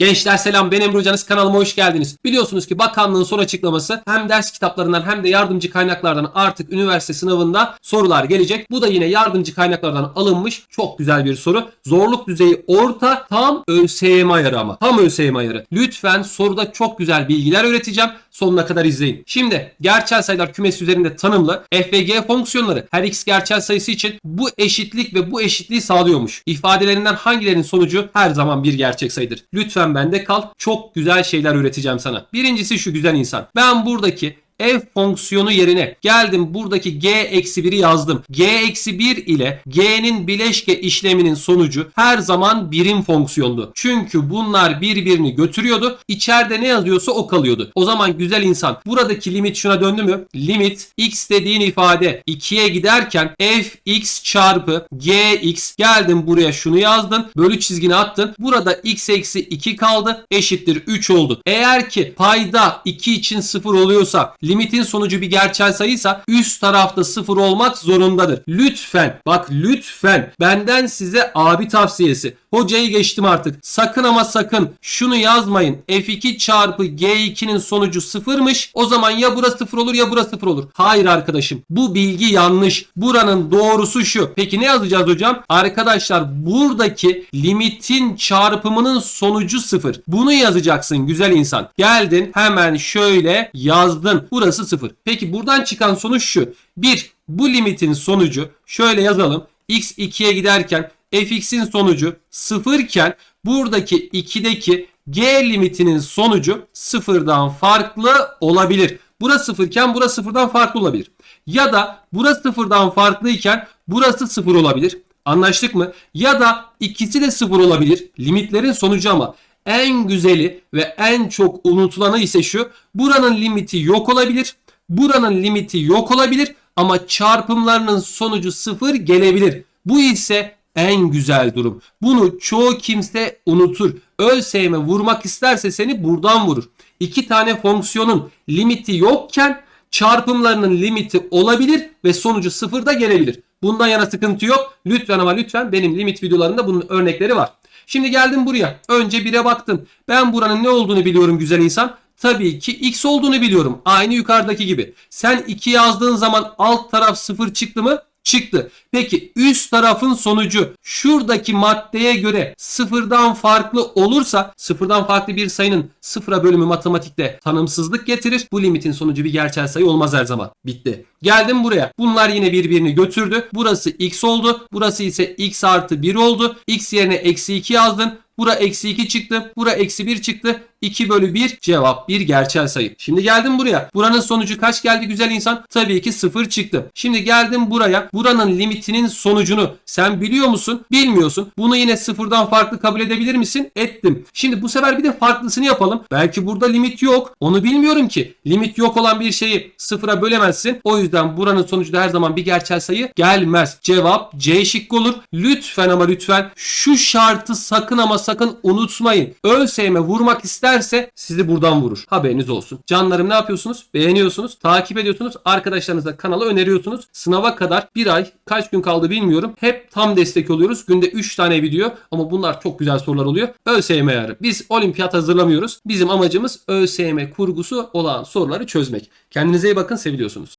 Gençler selam ben Emre Hocanız kanalıma hoş geldiniz. Biliyorsunuz ki bakanlığın son açıklaması hem ders kitaplarından hem de yardımcı kaynaklardan artık üniversite sınavında sorular gelecek. Bu da yine yardımcı kaynaklardan alınmış çok güzel bir soru. Zorluk düzeyi orta tam ÖSYM ayarı ama. Tam ÖSYM ayarı. Lütfen soruda çok güzel bilgiler öğreteceğim. Sonuna kadar izleyin. Şimdi gerçel sayılar kümesi üzerinde tanımlı f ve g fonksiyonları her x gerçel sayısı için bu eşitlik ve bu eşitliği sağlıyormuş. İfadelerinden hangilerinin sonucu her zaman bir gerçek sayıdır. Lütfen bende kal. Çok güzel şeyler üreteceğim sana. Birincisi şu güzel insan. Ben buradaki f fonksiyonu yerine geldim buradaki g eksi 1'i yazdım. g eksi 1 ile g'nin bileşke işleminin sonucu her zaman birim fonksiyondu. Çünkü bunlar birbirini götürüyordu. İçeride ne yazıyorsa o kalıyordu. O zaman güzel insan buradaki limit şuna döndü mü? Limit x dediğin ifade 2'ye giderken fx çarpı gx geldim buraya şunu yazdın. Bölü çizgini attın. Burada x eksi 2 kaldı. Eşittir 3 oldu. Eğer ki payda 2 için 0 oluyorsa limitin sonucu bir gerçel sayıysa üst tarafta 0 olmak zorundadır. Lütfen bak lütfen benden size abi tavsiyesi. Hocayı geçtim artık. Sakın ama sakın şunu yazmayın. F2 çarpı G2'nin sonucu sıfırmış. O zaman ya burası sıfır olur ya burası sıfır olur. Hayır arkadaşım. Bu bilgi yanlış. Buranın doğrusu şu. Peki ne yazacağız hocam? Arkadaşlar buradaki limitin çarpımının sonucu sıfır. Bunu yazacaksın güzel insan. Geldin hemen şöyle yazdın. Burası sıfır. Peki buradan çıkan sonuç şu. 1. Bu limitin sonucu şöyle yazalım. x 2'ye giderken fx'in sonucu 0 iken buradaki 2'deki g limitinin sonucu sıfırdan farklı olabilir. Burası sıfırken burası sıfırdan farklı olabilir. Ya da burası sıfırdan farklıyken burası sıfır olabilir. Anlaştık mı? Ya da ikisi de sıfır olabilir. Limitlerin sonucu ama en güzeli ve en çok unutulanı ise şu. Buranın limiti yok olabilir. Buranın limiti yok olabilir ama çarpımlarının sonucu sıfır gelebilir. Bu ise en güzel durum. Bunu çoğu kimse unutur. ÖSYM vurmak isterse seni buradan vurur. İki tane fonksiyonun limiti yokken çarpımlarının limiti olabilir ve sonucu sıfırda gelebilir. Bundan yana sıkıntı yok. Lütfen ama lütfen benim limit videolarında bunun örnekleri var. Şimdi geldim buraya. Önce 1'e baktım. Ben buranın ne olduğunu biliyorum güzel insan. Tabii ki x olduğunu biliyorum. Aynı yukarıdaki gibi. Sen 2 yazdığın zaman alt taraf 0 çıktı mı? Çıktı. Peki üst tarafın sonucu şuradaki maddeye göre sıfırdan farklı olursa sıfırdan farklı bir sayının sıfıra bölümü matematikte tanımsızlık getirir. Bu limitin sonucu bir gerçel sayı olmaz her zaman. Bitti. Geldim buraya. Bunlar yine birbirini götürdü. Burası x oldu. Burası ise x artı 1 oldu. x yerine eksi 2 yazdın. Bura eksi 2 çıktı. Bura eksi 1 çıktı. 2 bölü 1 cevap bir gerçel sayı. Şimdi geldim buraya. Buranın sonucu kaç geldi güzel insan? Tabii ki 0 çıktı. Şimdi geldim buraya. Buranın limitinin sonucunu sen biliyor musun? Bilmiyorsun. Bunu yine sıfırdan farklı kabul edebilir misin? Ettim. Şimdi bu sefer bir de farklısını yapalım. Belki burada limit yok. Onu bilmiyorum ki. Limit yok olan bir şeyi sıfıra bölemezsin. O yüzden buranın sonucu da her zaman bir gerçel sayı gelmez. Cevap C şıkkı olur. Lütfen ama lütfen şu şartı sakın ama sakın unutmayın. ÖSYM vurmak isterse sizi buradan vurur. Haberiniz olsun. Canlarım ne yapıyorsunuz? Beğeniyorsunuz, takip ediyorsunuz. Arkadaşlarınıza kanalı öneriyorsunuz. Sınava kadar bir ay kaç gün kaldı bilmiyorum. Hep tam destek oluyoruz. Günde 3 tane video ama bunlar çok güzel sorular oluyor. ÖSYM ayarı. Biz olimpiyat hazırlamıyoruz. Bizim amacımız ÖSYM kurgusu olan soruları çözmek. Kendinize iyi bakın. Seviliyorsunuz.